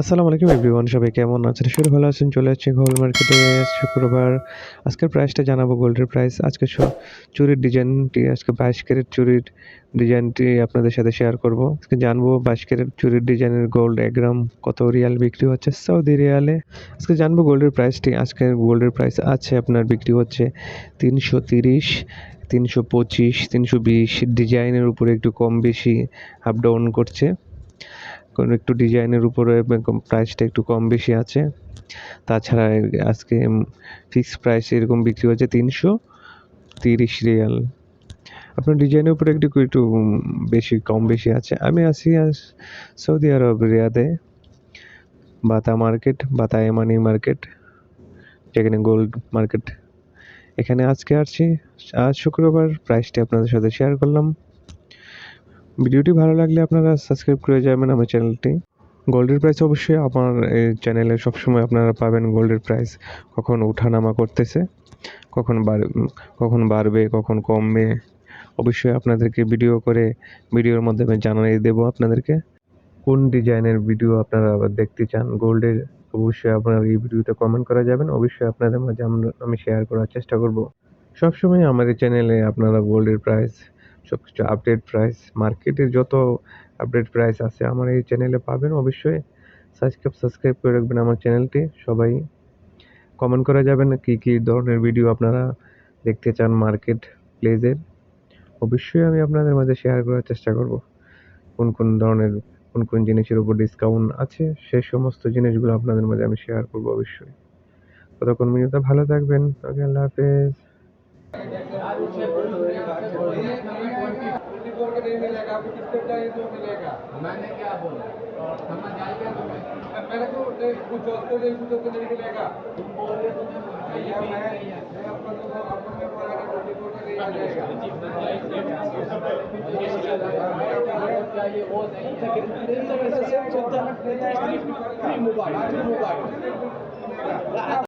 আসসালামু আলাইকুম এভরিওয়ান, সবাই কেমন আছেন? শুরু ভালো আছেন, চলে যাচ্ছে গোল্ড মার্কেটে শুক্রবার। আজকের প্রাইসটা জানাব গোল্ডের প্রাইস আজকে চুরির ডিজাইনটি আজকে বাইশ ক্যারেট চুরির ডিজাইনটি আপনাদের সাথে শেয়ার করব। আজকে জানব বাইশ ক্যারেট চুরির ডিজাইনের গোল্ড এক গ্রাম কত রিয়াল বিক্রি হচ্ছে সৌদি রিয়ালে। আজকে জানব গোল্ডের প্রাইসটি আজকে গোল্ডের প্রাইস আছে আপনার বিক্রি হচ্ছে তিনশো তিরিশ, তিনশো পঁচিশ, তিনশো বিশ। ডিজাইনের উপরে একটু কম বেশি আপ ডাউন করছে। একটু ডিজাইনের উপরে প্রাইসটা একটু কম বেশি আছে। তাছাড়া আজকে ফিক্স প্রাইস এরকম বিক্রি হচ্ছে তিনশো তিরিশ রিয়াল। আপনার ডিজাইনের উপরে একটু একটু বেশি, কম বেশি আছে। আমি আছি সৌদি আরব, রিয়াদে, বাতা মার্কেট, বাতা এমানি মার্কেট, যেখানে গোল্ড মার্কেট। এখানে আজকে আসছি। আজ শুক্রবার প্রাইসটি আপনাদের সাথে শেয়ার করলাম। ভিডিওটি ভালো লাগলে আপনারা সাবস্ক্রাইব করে যাবেন আমার চ্যানেলটি গোল্ডের প্রাইস অবশ্যই আমার চ্যানেলে সবসময় আপনারা পাবেন গোল্ডের প্রাইস কখন ওঠানামা করতেছে, কখন বাড় কখন বাড়বে, কখন কমবে, অবশ্যই আপনাদেরকে ভিডিও করে ভিডিওর মাধ্যমে জানিয়ে দেবো আপনাদেরকে। কোন ডিজাইনের ভিডিও আপনারা আবার দেখতে চান গোল্ডের অবশ্যই আপনারা এই ভিডিওতে কমেন্ট করা যাবেন। অবশ্যই আপনাদের মাঝে আমরা- আমি শেয়ার করার চেষ্টা করব। সবসময় এই চ্যানেলে আপনারা গোল্ডের প্রাইস সব কিছু আপডেট প্রাইস মার্কেটের যত আপডেট প্রাইস আছে আমার এই চ্যানেলে পাবেন অবশ্যই। সাবস্ক্রাইব সাবস্ক্রাইব করে রাখবেন আমার চ্যানেলটি সবাই কমেন্ট করা যাবেন কী কী ধরনের ভিডিও আপনারা দেখতে চান মার্কেট প্লেসের অবশ্যই আমি আপনাদের মাঝে শেয়ার করার চেষ্টা করব। কোন কোন ধরনের, কোন কোন জিনিসের উপর ডিসকাউন্ট আছে সেই সমস্ত জিনিসগুলো আপনাদের মাঝে আমি শেয়ার করব অবশ্যই। ততক্ষণ মিনিটটা ভালো থাকবেন। ওকে, আল্লাহ হাফেজ। मिलेगा आपको किससे चाहिए तो मिलेगा मैंने क्या बोला? समझ आएगा तुम्हें? मेरे को कुछ तो नहीं कुछ तो नहीं मिलेगा। तुम बोल रहे तुम्हें मैं मैं आपको तो आपको मेरे को आएगा ट्वेंटी फोर का नहीं आ जाएगा चाहिए वो नहीं है मोबाइल मोबाइल